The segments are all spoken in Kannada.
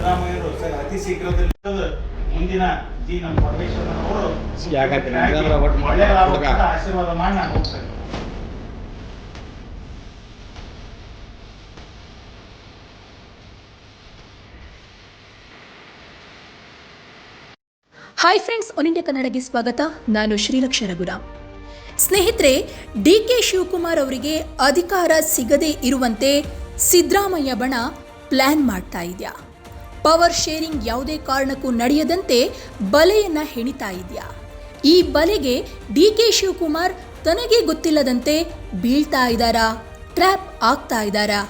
ಸಿದ್ದರಾಮಯ್ಯರು ಸರ್ ಅತಿ ಶೀಘ್ರದಲ್ಲಿ ಮುಂದಿನ ಜಿ ನಮ್ಮ ಪರಮೇಶ್ವರ ಅವರು ಆಶೀರ್ವಾದ ಮಾಡಿ ನಾನು ಹೋಗ್ತೇನೆ ಹಾಯ್ ಫ್ರೆಂಡ್ಸ್ ಒನ್ ಇಂಡಿಯಾ ಕನ್ನಡಗೆ ಸ್ವಾಗತ. ನಾನು ಶ್ರೀಲಕ್ಷ ರಘುರಾಮ್. ಸ್ನೇಹಿತರೆ ಡಿ ಕೆ ಶಿವಕುಮಾರ್ ಅವರಿಗೆ ಅಧಿಕಾರ ಸಿಗದೇ ಇರುವಂತೆ ಸಿದ್ದರಾಮಯ್ಯ ಬಣ ಪ್ಲ್ಯಾನ್ ಮಾಡ್ತಾ ಇದೆಯಾ? ಪವರ್ ಶೇರಿಂಗ್ ಯಾವುದೇ ಕಾರಣಕ್ಕೂ ನಡೆಯದಂತೆ ಬಲೆಯನ್ನ ಹೆಣಿತಾ ಇದೆಯಾ? ಈ ಬಲೆಗೆ ಡಿ ಕೆ ಶಿವಕುಮಾರ್ ತನಗೆ ಗೊತ್ತಿಲ್ಲದಂತೆ ಬೀಳ್ತಾ ಇದ್ದಾರಾ? ಟ್ರ್ಯಾಪ್ ಆಗ್ತಾ ಇದ್ದಾರಾ?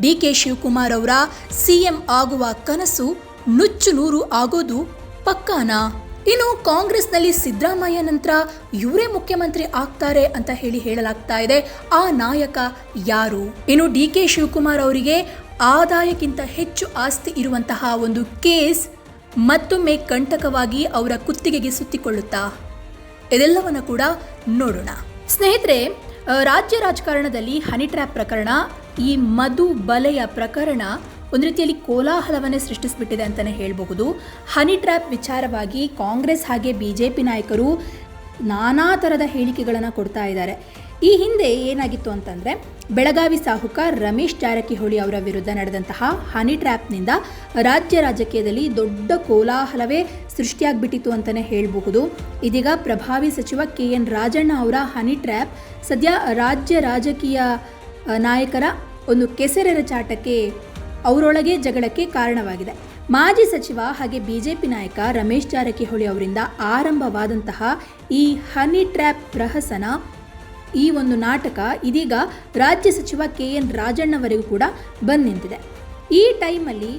ಡಿ ಕೆ ಶಿವಕುಮಾರ್ ಅವರ ಸಿಎಂ ಆಗುವ ಕನಸು ನುಚ್ಚು ನೂರು ಆಗೋದು ಪಕ್ಕಾನಾ? ಇನ್ನು ಕಾಂಗ್ರೆಸ್ನಲ್ಲಿ ಸಿದ್ದರಾಮಯ್ಯ ನಂತರ ಇವರೇ ಮುಖ್ಯಮಂತ್ರಿ ಆಗ್ತಾರೆ ಅಂತ ಹೇಳಿ ಹೇಳಲಾಗ್ತಾ ಇದೆ ಆ ನಾಯಕ ಯಾರು? ಇನ್ನು ಡಿ ಕೆ ಶಿವಕುಮಾರ್ ಅವರಿಗೆ ಆದಾಯಕ್ಕಿಂತ ಹೆಚ್ಚು ಆಸ್ತಿ ಇರುವಂತಹ ಒಂದು ಕೇಸ್ ಮತ್ತೊಮ್ಮೆ ಕಂಟಕವಾಗಿ ಅವರ ಕುತ್ತಿಗೆಗೆ ಸುತ್ತಿಕೊಳ್ಳುತ್ತಾ? ಇದೆಲ್ಲವನ್ನು ಕೂಡ ನೋಡೋಣ. ಸ್ನೇಹಿತರೆ ರಾಜ್ಯ ರಾಜಕಾರಣದಲ್ಲಿ ಹನಿ ಟ್ರ್ಯಾಪ್ ಪ್ರಕರಣ, ಈ ಮಧು ಬಲೆಯ ಪ್ರಕರಣ ಒಂದು ರೀತಿಯಲ್ಲಿ ಕೋಲಾಹಲವನ್ನೇ ಸೃಷ್ಟಿಸಿಬಿಟ್ಟಿದೆ ಅಂತಲೇ ಹೇಳಬಹುದು. ಹನಿ ಟ್ರ್ಯಾಪ್ ವಿಚಾರವಾಗಿ ಕಾಂಗ್ರೆಸ್ ಹಾಗೆ ಬಿ ಜೆ ಪಿ ನಾಯಕರು ನಾನಾ ಥರದ ಹೇಳಿಕೆಗಳನ್ನು ಕೊಡ್ತಾ ಇದ್ದಾರೆ. ಈ ಹಿಂದೆ ಏನಾಗಿತ್ತು ಅಂತಂದರೆ, ಬೆಳಗಾವಿ ಸಾಹುಕ ರಮೇಶ್ ಜಾರಕಿಹೊಳಿ ಅವರ ವಿರುದ್ಧ ನಡೆದಂತಹ ಹನಿ ಟ್ರ್ಯಾಪ್ನಿಂದ ರಾಜ್ಯ ರಾಜಕೀಯದಲ್ಲಿ ದೊಡ್ಡ ಕೋಲಾಹಲವೇ ಸೃಷ್ಟಿಯಾಗ್ಬಿಟ್ಟಿತ್ತು ಅಂತಲೇ ಹೇಳಬಹುದು. ಇದೀಗ ಪ್ರಭಾವಿ ಸಚಿವ ಕೆ ಎನ್ ರಾಜಣ್ಣ ಅವರ ಹನಿ ಟ್ರ್ಯಾಪ್ ಸದ್ಯ ರಾಜ್ಯ ರಾಜಕೀಯ ನಾಯಕರ ಒಂದು ಕೆಸರೆರ ಚಾಟಕ್ಕೆ, ಅವರೊಳಗೆ ಜಗಳಕ್ಕೆ ಕಾರಣವಾಗಿದೆ. ಮಾಜಿ ಸಚಿವ ಹಾಗೆ ಬಿಜೆಪಿ ನಾಯಕ ರಮೇಶ್ ಜಾರಕಿಹೊಳಿ ಅವರಿಂದ ಆರಂಭವಾದಂತಹ ಈ ಹನಿ ಟ್ರ್ಯಾಪ್ ಪ್ರಹಸನ ಈ ಒಂದು ನಾಟಕ ಇದೀಗ ರಾಜ್ಯ ಸಚಿವ ಕೆ ಎನ್ ರಾಜಣ್ಣವರೆಗೂ ಕೂಡ ಬಂದ್ ನಿಂತಿದೆ. ಈ ಟೈಮಲ್ಲಿ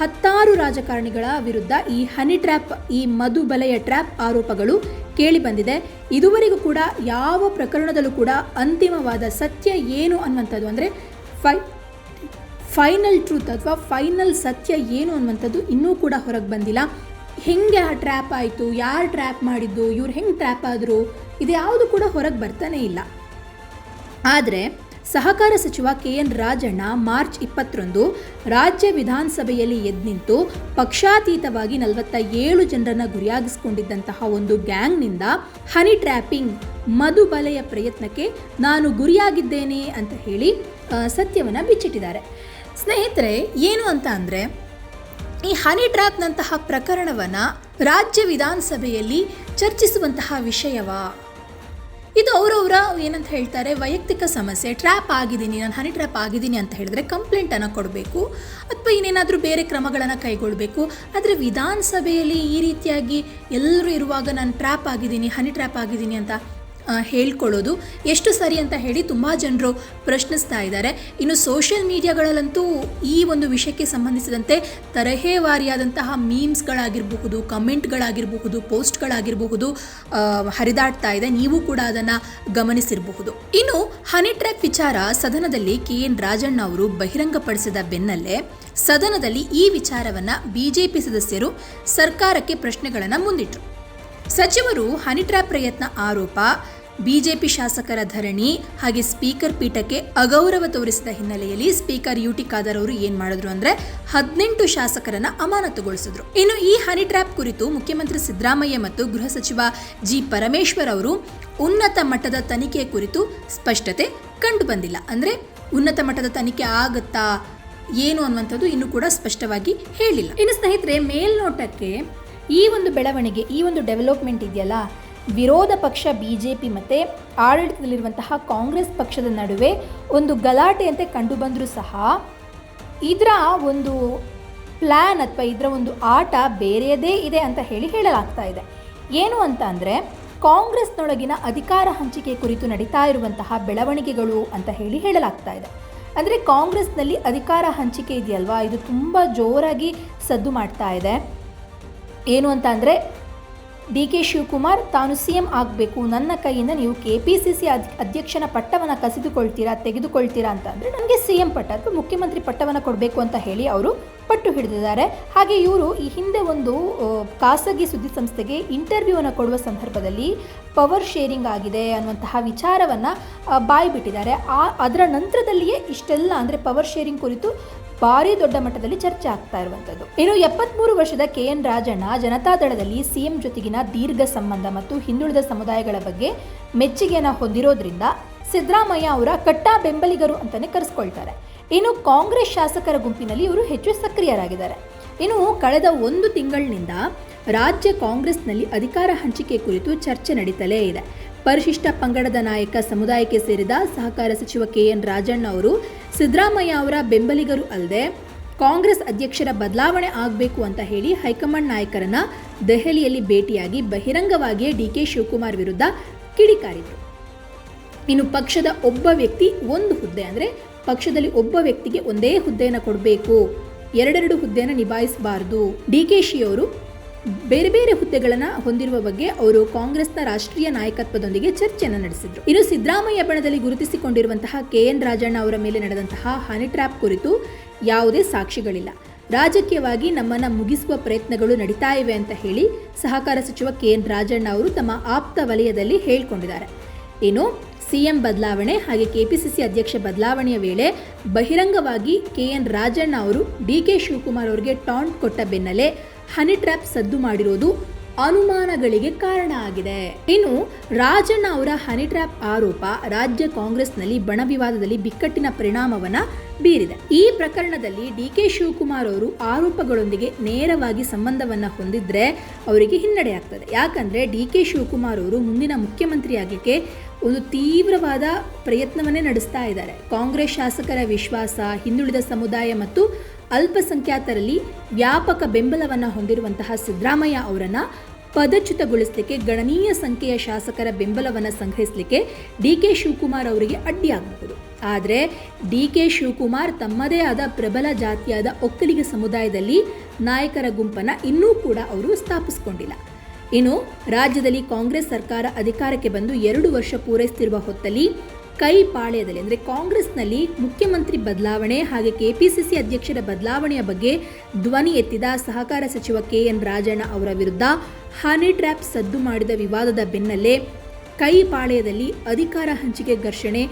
ಹತ್ತಾರು ರಾಜಕಾರಣಿಗಳ ವಿರುದ್ಧ ಈ ಹನಿ ಟ್ರ್ಯಾಪ್, ಈ ಮಧು ಬಲೆಯ ಟ್ರ್ಯಾಪ್ ಆರೋಪಗಳು ಕೇಳಿ ಬಂದಿದೆ. ಇದುವರೆಗೂ ಕೂಡ ಯಾವ ಪ್ರಕರಣದಲ್ಲೂ ಕೂಡ ಅಂತಿಮವಾದ ಸತ್ಯ ಏನು ಅನ್ನುವಂಥದ್ದು ಅಂದರೆ ಫೈ ಫೈನಲ್ ಟ್ರೂತ್ ಅಥವಾ ಫೈನಲ್ ಸತ್ಯ ಏನು ಅನ್ನುವಂಥದ್ದು ಇನ್ನೂ ಕೂಡ ಹೊರಗೆ ಬಂದಿಲ್ಲ. ಹೆಂಗೆ ಆ ಟ್ರ್ಯಾಪ್ ಆಯಿತು, ಯಾರು ಟ್ರ್ಯಾಪ್ ಮಾಡಿದ್ದು, ಇವ್ರು ಹೆಂಗೆ ಟ್ರ್ಯಾಪ್ ಆದರು, ಇದು ಯಾವುದು ಕೂಡ ಹೊರಗೆ ಬರ್ತಾನೆ ಇಲ್ಲ. ಆದರೆ ಸಹಕಾರ ಸಚಿವ ಕೆ ಎನ್ ರಾಜಣ್ಣ ಮಾರ್ಚ್ ಇಪ್ಪತ್ತರಂದು ರಾಜ್ಯ ವಿಧಾನಸಭೆಯಲ್ಲಿ ಎದ್ದು ನಿಂತು ಪಕ್ಷಾತೀತವಾಗಿ ನಲವತ್ತ ಏಳು ಜನರನ್ನು ಗುರಿಯಾಗಿಸಿಕೊಂಡಿದ್ದಂತಹ ಒಂದು ಗ್ಯಾಂಗ್ನಿಂದ ಹನಿ ಟ್ರ್ಯಾಪಿಂಗ್ ಮಧುಬಲೆಯ ಪ್ರಯತ್ನಕ್ಕೆ ನಾನು ಗುರಿಯಾಗಿದ್ದೇನೆ ಅಂತ ಹೇಳಿ ಸತ್ಯವನ್ನ ಬಿಚ್ಚಿಟ್ಟಿದ್ದಾರೆ. ಸ್ನೇಹಿತರೆ, ಏನು ಅಂತ ಅಂದರೆ ಈ ಹನಿ ಟ್ರ್ಯಾಪ್ನಂತಹ ಪ್ರಕರಣವನ್ನು ರಾಜ್ಯ ವಿಧಾನಸಭೆಯಲ್ಲಿ ಚರ್ಚಿಸುವಂತಹ ವಿಷಯವಾ. ಇದು ಅವರವರ ಏನಂತ ಹೇಳ್ತಾರೆ, ವೈಯಕ್ತಿಕ ಸಮಸ್ಯೆ ಟ್ರ್ಯಾಪ್ ಆಗಿದ್ದೀನಿ, ನಾನು ಹನಿ ಟ್ರ್ಯಾಪ್ ಆಗಿದ್ದೀನಿ ಅಂತ ಹೇಳಿದ್ರೆ ಕಂಪ್ಲೇಂಟನ್ನು ಕೊಡಬೇಕು, ಅಥವಾ ಇನ್ನೇನಾದರೂ ಬೇರೆ ಕ್ರಮಗಳನ್ನು ಕೈಗೊಳ್ಳಬೇಕು ಆದರೆ ವಿಧಾನಸಭೆಯಲ್ಲಿ ಈ ರೀತಿಯಾಗಿ ಎಲ್ಲರೂ ಇರುವಾಗ ನಾನು ಟ್ರ್ಯಾಪ್ ಆಗಿದ್ದೀನಿ ಹನಿ ಟ್ರ್ಯಾಪ್ ಆಗಿದ್ದೀನಿ ಅಂತ ಹೇಳ್ಕೊಳ್ಳೋದು. ಎಷ್ಟು ಸರಿ ಅಂತ ಹೇಳಿ ತುಂಬ ಜನರು ಪ್ರಶ್ನಿಸ್ತಾ ಇದ್ದಾರೆ. ಇನ್ನು ಸೋಷಿಯಲ್ ಮೀಡಿಯಾಗಳಲ್ಲಂತೂ ಈ ಒಂದು ವಿಷಯಕ್ಕೆ ಸಂಬಂಧಿಸಿದಂತೆ ತರಹೇವಾರಿಯಾದಂತಹ ಮೀಮ್ಸ್ಗಳಾಗಿರಬಹುದು ಕಮೆಂಟ್ಗಳಾಗಿರಬಹುದು ಪೋಸ್ಟ್ಗಳಾಗಿರಬಹುದು ಹರಿದಾಡ್ತಾ ಇದೆ. ನೀವು ಕೂಡ ಅದನ್ನು ಗಮನಿಸಿರಬಹುದು. ಇನ್ನು ಹನಿ ಟ್ರ್ಯಾಪ್ ವಿಚಾರ ಸದನದಲ್ಲಿ ಕೆ ಎನ್ ರಾಜಣ್ಣ ಅವರು ಬಹಿರಂಗಪಡಿಸಿದ ಬೆನ್ನಲ್ಲೇ ಸದನದಲ್ಲಿ ಈ ವಿಚಾರವನ್ನು ಬಿಜೆಪಿ ಸದಸ್ಯರು ಸರ್ಕಾರಕ್ಕೆ ಪ್ರಶ್ನೆಗಳನ್ನು ಮುಂದಿಟ್ಟರು ಸಚಿವರು ಹನಿ ಪ್ರಯತ್ನ ಆರೋಪ ಬಿಜೆಪಿ ಶಾಸಕರ ಧರಣಿ ಹಾಗೆ ಸ್ಪೀಕರ್ ಪೀಠಕ್ಕೆ ಅಗೌರವ ತೋರಿಸಿದ ಹಿನ್ನೆಲೆಯಲ್ಲಿ ಸ್ಪೀಕರ್ ಯು ಟಿ ಖಾದರ್ ಅವರು ಏನ್ ಮಾಡಿದ್ರು ಅಂದ್ರೆ ಹದಿನೆಂಟು ಶಾಸಕರನ್ನ ಅಮಾನತುಗೊಳಿಸಿದ್ರು. ಇನ್ನು ಈ ಹನಿ ಟ್ರ್ಯಾಪ್ ಕುರಿತು ಮುಖ್ಯಮಂತ್ರಿ ಸಿದ್ದರಾಮಯ್ಯ ಮತ್ತು ಗೃಹ ಸಚಿವ ಜಿ ಪರಮೇಶ್ವರ್ ಅವರು ಉನ್ನತ ಮಟ್ಟದ ತನಿಖೆ ಕುರಿತು ಸ್ಪಷ್ಟತೆ ಕಂಡು ಬಂದಿಲ್ಲ. ಅಂದ್ರೆ ಉನ್ನತ ಮಟ್ಟದ ತನಿಖೆ ಆಗುತ್ತಾ, ಏನು ಅನ್ನುವಂಥದ್ದು ಇನ್ನೂ ಕೂಡ ಸ್ಪಷ್ಟವಾಗಿ ಹೇಳಿಲ್ಲ. ಇನ್ನು ಸ್ನೇಹಿತರೆ, ಮೇಲ್ನೋಟಕ್ಕೆ ಈ ಒಂದು ಬೆಳವಣಿಗೆ, ಈ ಒಂದು ಡೆವಲಪ್ಮೆಂಟ್ ಇದೆಯಲ್ಲ ವಿರೋಧ ಪಕ್ಷ ಬಿ ಜೆ ಪಿ ಮತ್ತು ಆಡಳಿತದಲ್ಲಿರುವಂತಹ ಕಾಂಗ್ರೆಸ್ ಪಕ್ಷದ ನಡುವೆ ಒಂದು ಗಲಾಟೆಯಂತೆ ಕಂಡುಬಂದರೂ ಸಹ ಇದರ ಒಂದು ಪ್ಲ್ಯಾನ್ ಅಥವಾ ಇದರ ಒಂದು ಆಟ ಬೇರೆಯದೇ ಇದೆ ಅಂತ ಹೇಳಿ ಹೇಳಲಾಗ್ತಾ ಇದೆ. ಏನು ಅಂತ ಅಂದರೆ ಕಾಂಗ್ರೆಸ್ನೊಳಗಿನ ಅಧಿಕಾರ ಹಂಚಿಕೆ ಕುರಿತು ನಡೀತಾ ಇರುವಂತಹ ಬೆಳವಣಿಗೆಗಳು ಅಂತ ಹೇಳಿ ಹೇಳಲಾಗ್ತಾ ಇದೆ. ಅಂದರೆ ಕಾಂಗ್ರೆಸ್ನಲ್ಲಿ ಅಧಿಕಾರ ಹಂಚಿಕೆ ಇದೆಯಲ್ವಾ? ಇದು ತುಂಬ ಜೋರಾಗಿ ಸದ್ದು ಮಾಡ್ತಾ ಇದೆ. ಏನು ಅಂತ ಅಂದರೆ ಡಿ ಕೆ ಶಿವಕುಮಾರ್, ತಾನು ಸಿಎಂ ಆಗಬೇಕು, ನನ್ನ ಕೈಯಿಂದ ನೀವು ಕೆ ಪಿ ಸಿ ಸಿ ಅಧ್ಯಕ್ಷನ ಪಟ್ಟವನ್ನು ಕಸಿದುಕೊಳ್ತೀರಾ, ತೆಗೆದುಕೊಳ್ತೀರಾ ಅಂತ ಅಂದರೆ ನನಗೆ ಸಿ ಎಂ ಪಟ್ಟ ಅಥವಾ ಮುಖ್ಯಮಂತ್ರಿ ಪಟ್ಟವನ್ನು ಕೊಡಬೇಕು ಅಂತ ಹೇಳಿ ಅವರು ಪಟ್ಟು ಹಿಡಿದಿದ್ದಾರೆ. ಹಾಗೆ ಇವರು ಈ ಹಿಂದೆ ಒಂದು ಖಾಸಗಿ ಸುದ್ದಿ ಸಂಸ್ಥೆಗೆ ಇಂಟರ್ವ್ಯೂವನ್ನು ಕೊಡುವ ಸಂದರ್ಭದಲ್ಲಿ ಪವರ್ ಶೇರಿಂಗ್ ಆಗಿದೆ ಅನ್ನುವಂತಹ ವಿಚಾರವನ್ನು ಬಾಯಿ ಬಿಟ್ಟಿದ್ದಾರೆ ಆ, ಅದರ ನಂತರದಲ್ಲಿಯೇ ಇಷ್ಟೆಲ್ಲ ಅಂದರೆ ಪವರ್ ಶೇರಿಂಗ್ ಕುರಿತು ಭಾರಿ ದೊಡ್ಡ ಮಟ್ಟದಲ್ಲಿ ಚರ್ಚೆ ಆಗ್ತಾ ಇರುವಂತದ್ದು ಇನ್ನು ಎಪ್ಪತ್ಮೂರು ವರ್ಷದ ಕೆ ಎನ್ ರಾಜಣ್ಣ ಜನತಾದಳದಲ್ಲಿ ಸಿಎಂ ಜೊತೆಗಿನ ದೀರ್ಘ ಸಂಬಂಧ ಮತ್ತು ಹಿಂದುಳಿದ ಸಮುದಾಯಗಳ ಬಗ್ಗೆ ಮೆಚ್ಚುಗೆಯನ್ನು ಹೊಂದಿರೋದ್ರಿಂದ ಸಿದ್ದರಾಮಯ್ಯ ಅವರ ಕಟ್ಟಾ ಬೆಂಬಲಿಗರು ಅಂತಾನೆ ಕರೆಸ್ಕೊಳ್ತಾರೆ. ಇನ್ನು ಕಾಂಗ್ರೆಸ್ ಶಾಸಕರ ಗುಂಪಿನಲ್ಲಿ ಇವರು ಹೆಚ್ಚು ಸಕ್ರಿಯರಾಗಿದ್ದಾರೆ. ಇನ್ನು ಕಳೆದ ಒಂದು ತಿಂಗಳಿನಿಂದ ರಾಜ್ಯ ಕಾಂಗ್ರೆಸ್ನಲ್ಲಿ ಅಧಿಕಾರ ಹಂಚಿಕೆ ಕುರಿತು ಚರ್ಚೆ ನಡೀತಲೇ ಇದೆ. ಪರಿಶಿಷ್ಟ ಪಂಗಡದ ನಾಯಕ ಸಮುದಾಯಕ್ಕೆ ಸೇರಿದ ಸಹಕಾರ ಸಚಿವ ಕೆ ಎನ್ ರಾಜಣ್ಣ ಅವರು ಸಿದ್ದರಾಮಯ್ಯ ಅವರ ಬೆಂಬಲಿಗರು ಅಲ್ಲದೆ ಕಾಂಗ್ರೆಸ್ ಅಧ್ಯಕ್ಷರ ಬದಲಾವಣೆ ಆಗಬೇಕು ಅಂತ ಹೇಳಿ ಹೈಕಮಾಂಡ್ ನಾಯಕರನ್ನ ದೆಹಲಿಯಲ್ಲಿ ಭೇಟಿಯಾಗಿ ಬಹಿರಂಗವಾಗಿಯೇ ಡಿ ಕೆ ಶಿವಕುಮಾರ್ ವಿರುದ್ಧ ಕಿಡಿಕಾರಿದರು ಇನ್ನು ಪಕ್ಷದ ಒಬ್ಬ ವ್ಯಕ್ತಿ ಒಂದು ಹುದ್ದೆ ಅಂದರೆ ಪಕ್ಷದಲ್ಲಿ ಒಬ್ಬ ವ್ಯಕ್ತಿಗೆ ಒಂದೇ ಹುದ್ದೆಯನ್ನು ಕೊಡಬೇಕು. ಎರಡೆರಡು ಹುದ್ದೆಯನ್ನು ನಿಭಾಯಿಸಬಾರದು. ಡಿ ಕೆ ಶಿ ಅವರು ಬೇರೆ ಬೇರೆ ಹುದ್ದೆಗಳನ್ನು ಹೊಂದಿರುವ ಬಗ್ಗೆ ಅವರು ಕಾಂಗ್ರೆಸ್ನ ರಾಷ್ಟ್ರೀಯ ನಾಯಕತ್ವದೊಂದಿಗೆ ಚರ್ಚೆಯನ್ನು ನಡೆಸಿದ್ರು. ಇನ್ನು ಸಿದ್ದರಾಮಯ್ಯ ಬಣದಲ್ಲಿ ಗುರುತಿಸಿಕೊಂಡಿರುವಂತಹ ಕೆ ಎನ್ ರಾಜಣ್ಣ ಅವರ ಮೇಲೆ ನಡೆದಂತಹ ಹನಿ ಟ್ರ್ಯಾಪ್ ಕುರಿತು ಯಾವುದೇ ಸಾಕ್ಷಿಗಳಿಲ್ಲ. ರಾಜಕೀಯವಾಗಿ ನಮ್ಮನ್ನ ಮುಗಿಸುವ ಪ್ರಯತ್ನಗಳು ನಡೀತಾ ಇವೆ ಅಂತ ಹೇಳಿ ಸಹಕಾರ ಸಚಿವ ಕೆ ಎನ್ ರಾಜಣ್ಣ ಅವರು ತಮ್ಮ ಆಪ್ತ ವಲಯದಲ್ಲಿ ಹೇಳಿಕೊಂಡಿದ್ದಾರೆ. ಇನ್ನು ಸಿಎಂ ಬದಲಾವಣೆ ಹಾಗೆ ಕೆಪಿಸಿಸಿ ಅಧ್ಯಕ್ಷ ಬದಲಾವಣೆಯ ವೇಳೆ ಬಹಿರಂಗವಾಗಿ ಕೆ ಎನ್ ರಾಜಣ್ಣ ಅವರು ಡಿ ಕೆ ಶಿವಕುಮಾರ್ ಅವರಿಗೆ ಟಾಂಟ್ ಕೊಟ್ಟ ಬೆನ್ನಲ್ಲೇ ಹನಿ ಟ್ರ್ಯಾಪ್ ಸದ್ದು ಮಾಡಿರೋದು ಅನುಮಾನಗಳಿಗೆ ಕಾರಣ ಆಗಿದೆ. ಇನ್ನು ರಾಜಣ್ಣ ಅವರ ಹನಿ ಟ್ರ್ಯಾಪ್ ಆರೋಪ ರಾಜ್ಯ ಕಾಂಗ್ರೆಸ್ನಲ್ಲಿ ಬಣ ವಿವಾದದಲ್ಲಿ ಬಿಕ್ಕಟ್ಟಿನ ಪರಿಣಾಮವನ್ನ ಬೀರಿದೆ. ಈ ಪ್ರಕರಣದಲ್ಲಿ ಡಿ ಕೆ ಶಿವಕುಮಾರ್ ಅವರು ಆರೋಪಗಳೊಂದಿಗೆ ನೇರವಾಗಿ ಸಂಬಂಧವನ್ನ ಹೊಂದಿದ್ರೆ ಅವರಿಗೆ ಹಿನ್ನಡೆ ಆಗ್ತದೆ. ಯಾಕಂದ್ರೆ ಡಿ ಕೆ ಶಿವಕುಮಾರ್ ಅವರು ಮುಂದಿನ ಮುಖ್ಯಮಂತ್ರಿ ಆಗಲಿಕ್ಕೆ ಒಂದು ತೀವ್ರವಾದ ಪ್ರಯತ್ನವನ್ನೇ ನಡೆಸ್ತಾ ಇದ್ದಾರೆ. ಕಾಂಗ್ರೆಸ್ ಶಾಸಕರ ವಿಶ್ವಾಸ, ಹಿಂದುಳಿದ ಸಮುದಾಯ ಮತ್ತು ಅಲ್ಪಸಂಖ್ಯಾತರಲ್ಲಿ ವ್ಯಾಪಕ ಬೆಂಬಲವನ್ನು ಹೊಂದಿರುವಂತಹ ಸಿದ್ದರಾಮಯ್ಯ ಅವರನ್ನ ಪದಚ್ಯುತಗೊಳಿಸಲಿಕ್ಕೆ, ಗಣನೀಯ ಸಂಖ್ಯೆಯ ಶಾಸಕರ ಬೆಂಬಲವನ್ನು ಸಂಗ್ರಹಿಸಲಿಕ್ಕೆ ಡಿ ಕೆ ಶಿವಕುಮಾರ್ ಅವರಿಗೆ ಅಡ್ಡಿಯಾಗಬಹುದು. ಆದರೆ ಡಿ ಕೆ ಶಿವಕುಮಾರ್ ತಮ್ಮದೇ ಆದ ಪ್ರಬಲ ಜಾತಿಯಾದ ಒಕ್ಕಲಿಗ ಸಮುದಾಯದಲ್ಲಿ ನಾಯಕರ ಗುಂಪನ್ನು ಇನ್ನೂ ಕೂಡ ಅವರು ಸ್ಥಾಪಿಸಿಕೊಂಡಿಲ್ಲ. ಇನ್ನು ರಾಜ್ಯದಲ್ಲಿ ಕಾಂಗ್ರೆಸ್ ಸರ್ಕಾರ ಅಧಿಕಾರಕ್ಕೆ ಬಂದು ಎರಡು ವರ್ಷ ಪೂರೈಸುತ್ತಿರುವ ಹೊತ್ತಲ್ಲಿ ಕೈ ಪಾಳ್ಯದಲ್ಲಿ, ಅಂದರೆ ಕಾಂಗ್ರೆಸ್ನಲ್ಲಿ ಮುಖ್ಯಮಂತ್ರಿ ಬದಲಾವಣೆ ಹಾಗೆ ಕೆಪಿಸಿಸಿ ಅಧ್ಯಕ್ಷರ ಬದಲಾವಣೆಯ ಬಗ್ಗೆ ಧ್ವನಿ ಎತ್ತಿದ ಸಹಕಾರ ಸಚಿವ ಕೆ ಎನ್ ರಾಜಣ್ಣ ಅವರ ವಿರುದ್ಧ ಹನಿ ಟ್ರ್ಯಾಪ್ ಸದ್ದು ಮಾಡಿದ ವಿವಾದದ ಬೆನ್ನಲ್ಲೇ ಕೈ ಪಾಳ್ಯದಲ್ಲಿ ಅಧಿಕಾರ ಹಂಚಿಕೆ ಘರ್ಷಣೆ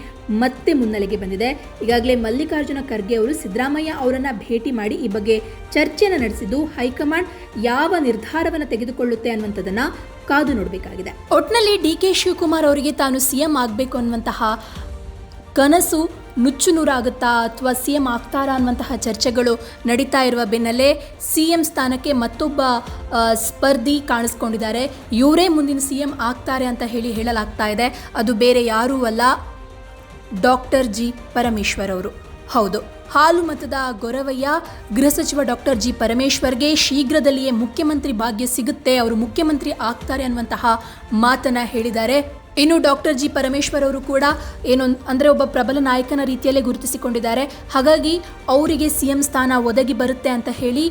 ಮತ್ತೆ ಮುನ್ನೆಲೆಗೆ ಬಂದಿದೆ. ಈಗಾಗಲೇ ಮಲ್ಲಿಕಾರ್ಜುನ ಖರ್ಗೆ ಅವರು ಸಿದ್ದರಾಮಯ್ಯ ಅವರನ್ನು ಭೇಟಿ ಮಾಡಿ ಈ ಬಗ್ಗೆ ಚರ್ಚೆಯನ್ನು ನಡೆಸಿದ್ದು ಹೈಕಮಾಂಡ್ ಯಾವ ನಿರ್ಧಾರವನ್ನು ತೆಗೆದುಕೊಳ್ಳುತ್ತೆ ಅನ್ನುವಂಥದ್ದನ್ನ ಕಾದು ನೋಡಬೇಕಾಗಿದೆ. ಒಟ್ನಲ್ಲಿ ಡಿ ಕೆ ಶಿವಕುಮಾರ್ ಅವರಿಗೆ ತಾನು ಸಿಎಂ ಆಗಬೇಕು ಅನ್ನುವಂತಹ ಕನಸು ನುಚ್ಚು ನೂರಾಗುತ್ತಾ ಅಥವಾ ಸಿ ಎಂ ಆಗ್ತಾರಾ ಅನ್ನುವಂತಹ ಚರ್ಚೆಗಳು ನಡೀತಾ ಇರುವ ಬೆನ್ನಲ್ಲೇ ಸಿ ಎಂ ಸ್ಥಾನಕ್ಕೆ ಮತ್ತೊಬ್ಬ ಸ್ಪರ್ಧಿ ಕಾಣಿಸ್ಕೊಂಡಿದ್ದಾರೆ. ಇವರೇ ಮುಂದಿನ ಸಿ ಎಂ ಆಗ್ತಾರೆ ಅಂತ ಹೇಳಿ ಹೇಳಲಾಗ್ತಾ ಇದೆ. ಅದು ಬೇರೆ ಯಾರೂ ಅಲ್ಲ, ಡಾಕ್ಟರ್ ಜಿ ಪರಮೇಶ್ವರ್ ಅವರು. ಹೌದು. ಹಾಲು ಮತದ ಗೊರವಯ್ಯ, ಗೃಹ ಸಚಿವ ಡಾಕ್ಟರ್ ಜಿ ಪರಮೇಶ್ವರ್ಗೆ ಶೀಘ್ರದಲ್ಲಿಯೇ ಮುಖ್ಯಮಂತ್ರಿ ಭಾಗ್ಯ ಸಿಗುತ್ತೆ, ಅವರು ಮುಖ್ಯಮಂತ್ರಿ ಆಗ್ತಾರೆ ಅನ್ನುವಂತಹ ಮಾತನ್ನ ಹೇಳಿದ್ದಾರೆ. ಇನ್ನು ಡಾಕ್ಟರ್ ಜಿ ಪರಮೇಶ್ವರ್ ಅವರು ಕೂಡ ಏನೊಂದು ಅಂದರೆ ಒಬ್ಬ ಪ್ರಬಲ ನಾಯಕನ ರೀತಿಯಲ್ಲೇ ಗುರುತಿಸಿಕೊಂಡಿದ್ದಾರೆ. ಹಾಗಾಗಿ ಅವರಿಗೆ ಸಿ ಎಂ ಸ್ಥಾನ ಒದಗಿ ಬರುತ್ತೆ ಅಂತ ಹೇಳಿ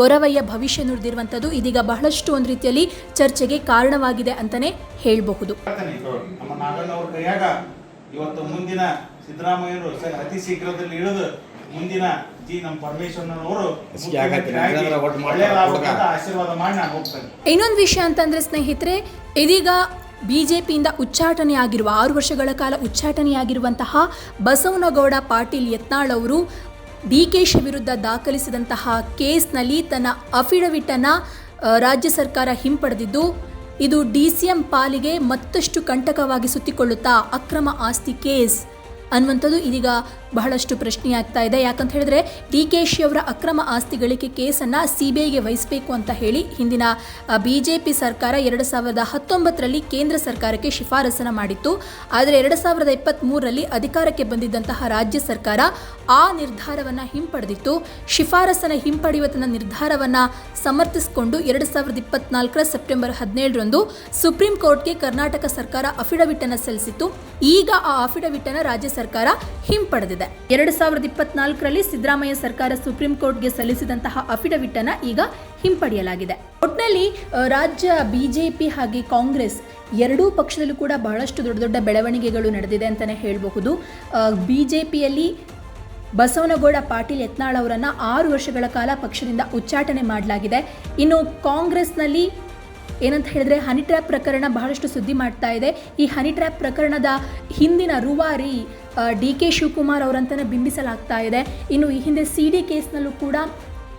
ಗೊರವಯ್ಯ ಭವಿಷ್ಯ ನುಡಿದಿರುವಂಥದ್ದು ಇದೀಗ ಬಹಳಷ್ಟು ಒಂದು ರೀತಿಯಲ್ಲಿ ಚರ್ಚೆಗೆ ಕಾರಣವಾಗಿದೆ ಅಂತಲೇ ಹೇಳಬಹುದು. ಇವತ್ತು ಮುಂದಿನ ಸಿದ್ದರಾಮಯ್ಯರು ಅತಿ ಶೀಘ್ರದಲ್ಲಿ ಇಳಿದು ಮುಂದಿನ ಜಿ ನಮ್ಮ ಪರಮೇಶ್ವರನವರು. ಆಶೀರ್ವಾದ ಮಾಡಿ ನಾನು ಹೋಗ್ತೇನೆ ಇನ್ನೊಂದು ವಿಷಯ ಅಂತಂದ್ರೆ ಸ್ನೇಹಿತರೆ ಇದೀಗ ಬಿಜೆಪಿಯಿಂದ ಉಚ್ಚಾಟನೆಯಾಗಿರುವ ಆರು ವರ್ಷಗಳ ಕಾಲ ಉಚ್ಚಾಟನೆಯಾಗಿರುವಂತಹ ಬಸವನಗೌಡ ಪಾಟೀಲ್ ಯತ್ನಾಳ್ ಅವರು ಡಿ ಕೆ ಶಿ ವಿರುದ್ಧ ದಾಖಲಿಸಿದಂತಹ ಕೇಸ್ನಲ್ಲಿ ತನ್ನ ಅಫಿಡವಿಟನ್ನು ರಾಜ್ಯ ಸರ್ಕಾರ ಹಿಂಪಡೆದಿದ್ದು ಇದು ಡಿಸಿಎಂ ಪಾಲಿಗೆ ಮತ್ತಷ್ಟು ಕಂಟಕವಾಗಿ ಸುತ್ತಿಕೊಳ್ಳುತ್ತಾ ಅಕ್ರಮ ಆಸ್ತಿ ಕೇಸ್. ಅನ್ನುವಂಥದ್ದು ಇದೀಗ ಬಹಳಷ್ಟು ಪ್ರಶ್ನೆಯಾಗ್ತಾ ಇದೆ. ಯಾಕಂತ ಹೇಳಿದ್ರೆ ಡಿ ಕೆ ಶಿ ಅವರ ಅಕ್ರಮ ಆಸ್ತಿ ಗಳಿಕೆ ಕೇಸನ್ನು ಸಿಬಿಐಗೆ ವಹಿಸಬೇಕು ಅಂತ ಹೇಳಿ ಹಿಂದಿನ ಬಿಜೆಪಿ ಸರ್ಕಾರ ಎರಡು ಸಾವಿರದ ಹತ್ತೊಂಬತ್ತರಲ್ಲಿ ಕೇಂದ್ರ ಸರ್ಕಾರಕ್ಕೆ ಶಿಫಾರಸನ್ನು ಮಾಡಿತ್ತು. ಆದರೆ ಎರಡು ಸಾವಿರದ ಇಪ್ಪತ್ತ್ಮೂರರಲ್ಲಿ ಅಧಿಕಾರಕ್ಕೆ ಬಂದಿದ್ದಂತಹ ರಾಜ್ಯ ಸರ್ಕಾರ ಆ ನಿರ್ಧಾರವನ್ನು ಹಿಂಪಡೆದಿತ್ತು. ಶಿಫಾರಸನ್ನು ಹಿಂಪಡೆಯುವ ತನ್ನ ನಿರ್ಧಾರವನ್ನು ಸಮರ್ಥಿಸಿಕೊಂಡು ಎರಡು ಸಾವಿರದ ಇಪ್ಪತ್ನಾಲ್ಕರ ಸೆಪ್ಟೆಂಬರ್ ಹದಿನೇಳರಂದು ಸುಪ್ರೀಂ ಕೋರ್ಟ್ಗೆ ಕರ್ನಾಟಕ ಸರ್ಕಾರ ಅಫಿಡವಿಟ್ ಅನ್ನು ಸಲ್ಲಿಸಿತ್ತು. ಈಗ ಆ ಅಫಿಡವಿಟ್ ಅನ್ನು ರಾಜ್ಯ ಸರ್ಕಾರ ಹಿಂಪಡೆದಿದೆ. ಎರಡು ಸಾವಿರದ ಇಪ್ಪತ್ನಾಲ್ಕರಲ್ಲಿ ಸಿದ್ದರಾಮಯ್ಯ ಸರ್ಕಾರ ಸುಪ್ರೀಂ ಕೋರ್ಟ್ಗೆ ಸಲ್ಲಿಸಿದಂತಹ ಅಫಿಡವಿಟ್ ಅನ್ನ ಈಗ ಹಿಂಪಡೆಯಲಾಗಿದೆ. ಒಟ್ಟಿನಲ್ಲಿ ರಾಜ್ಯ ಬಿಜೆಪಿ ಹಾಗೆ ಕಾಂಗ್ರೆಸ್ ಎರಡೂ ಪಕ್ಷದಲ್ಲೂ ಕೂಡ ಬಹಳಷ್ಟು ದೊಡ್ಡ ದೊಡ್ಡ ಬೆಳವಣಿಗೆಗಳು ನಡೆದಿದೆ ಅಂತಾನೆ ಹೇಳಬಹುದು. ಬಿಜೆಪಿಯಲ್ಲಿ ಬಸವನಗೌಡ ಪಾಟೀಲ್ ಯತ್ನಾಳ್ ಅವರನ್ನು ಆರು ವರ್ಷಗಳ ಕಾಲ ಪಕ್ಷದಿಂದ ಉಚ್ಚಾಟನೆ ಮಾಡಲಾಗಿದೆ. ಇನ್ನು ಕಾಂಗ್ರೆಸ್ನಲ್ಲಿ ಏನಂತ ಹೇಳಿದ್ರೆ ಹನಿ ಟ್ರ್ಯಾಪ್ ಪ್ರಕರಣ ಬಹಳಷ್ಟು ಸುದ್ದಿ ಮಾಡ್ತಾ ಇದೆ. ಈ ಹನಿ ಟ್ರ್ಯಾಪ್ ಪ್ರಕರಣದ ಹಿಂದಿನ ರೂವಾರಿ ಡಿ ಕೆ ಶಿವಕುಮಾರ್ ಅವರಂತಲೇ ಬಿಂಬಿಸಲಾಗ್ತಾ ಇದೆ. ಇನ್ನು ಈ ಹಿಂದೆ ಸಿ ಡಿ ಕೇಸ್ನಲ್ಲೂ ಕೂಡ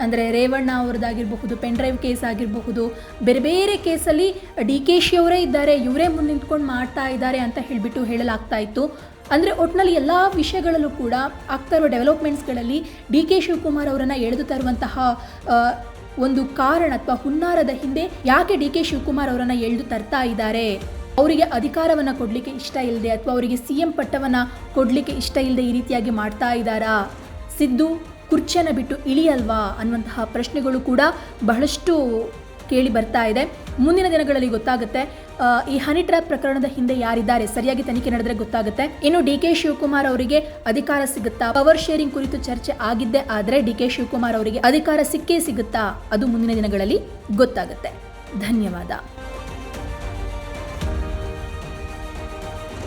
ಅಂದರೆ ರೇವಣ್ಣ ಅವ್ರದ್ದಾಗಿರಬಹುದು ಪೆನ್ ಡ್ರೈವ್ ಕೇಸ್ ಆಗಿರಬಹುದು, ಬೇರೆ ಬೇರೆ ಕೇಸಲ್ಲಿ ಡಿ ಕೆ ಶಿ ಅವರೇ ಇದ್ದಾರೆ, ಇವರೇ ಮುಂದೆ ನಿಂತ್ಕೊಂಡು ಮಾಡ್ತಾ ಇದ್ದಾರೆ ಅಂತ ಹೇಳಿಬಿಟ್ಟು ಹೇಳಲಾಗ್ತಾ ಇತ್ತು. ಅಂದರೆ ಒಟ್ಟಿನಲ್ಲಿ ಎಲ್ಲ ವಿಷಯಗಳಲ್ಲೂ ಕೂಡ ಆಗ್ತಾ ಇರೋ ಡೆವಲಪ್ಮೆಂಟ್ಸ್ಗಳಲ್ಲಿ ಡಿ ಕೆ ಶಿವಕುಮಾರ್ ಅವರನ್ನು ಎಳೆದು ತರುವಂತಹ ಒಂದು ಕಾರಣ ಅಥವಾ ಹುನ್ನಾರದ ಹಿಂದೆ ಯಾಕೆ ಡಿ ಕೆ ಶಿವಕುಮಾರ್ ಅವರನ್ನು ಎಳೆದು ತರ್ತಾ ಇದ್ದಾರೆ? ಅವರಿಗೆ ಅಧಿಕಾರವನ್ನು ಕೊಡಲಿಕ್ಕೆ ಇಷ್ಟ ಇಲ್ಲದೆ ಅಥವಾ ಅವರಿಗೆ ಸಿ ಎಂ ಪಟ್ಟವನ್ನು ಕೊಡಲಿಕ್ಕೆ ಇಷ್ಟ ಇಲ್ಲದೆ ಈ ರೀತಿಯಾಗಿ ಮಾಡ್ತಾ ಇದ್ದಾರಾ? ಸಿದ್ದು ಕುರ್ಚಿಯನ್ನು ಬಿಟ್ಟು ಇಳಿಯಲ್ವಾ ಅನ್ನುವಂತಹ ಪ್ರಶ್ನೆಗಳು ಕೂಡ ಬಹಳಷ್ಟು ಕೇಳಿ ಬರ್ತಾ ಇದೆ. ಮುಂದಿನ ದಿನಗಳಲ್ಲಿ ಗೊತ್ತಾಗುತ್ತೆ ಈ ಹನಿ ಟ್ರ್ಯಾಪ್ ಪ್ರಕರಣದ ಹಿಂದೆ ಯಾರಿದ್ದಾರೆ? ಸರಿಯಾಗಿ ತನಿಖೆ ನಡೆದ್ರೆ ಗೊತ್ತಾಗುತ್ತೆ. ಇನ್ನು ಡಿ ಕೆ ಶಿವಕುಮಾರ್ ಅವರಿಗೆ ಅಧಿಕಾರ ಸಿಗುತ್ತಾ? ಪವರ್ ಶೇರಿಂಗ್ ಕುರಿತು ಚರ್ಚೆ ಆಗಿದ್ದೇ ಆದರೆ ಡಿ ಕೆ ಶಿವಕುಮಾರ್ ಅವರಿಗೆ ಅಧಿಕಾರ ಸಿಕ್ಕೇ ಸಿಗುತ್ತಾ? ಅದು ಮುಂದಿನ ದಿನಗಳಲ್ಲಿ ಗೊತ್ತಾಗುತ್ತೆ. ಧನ್ಯವಾದ.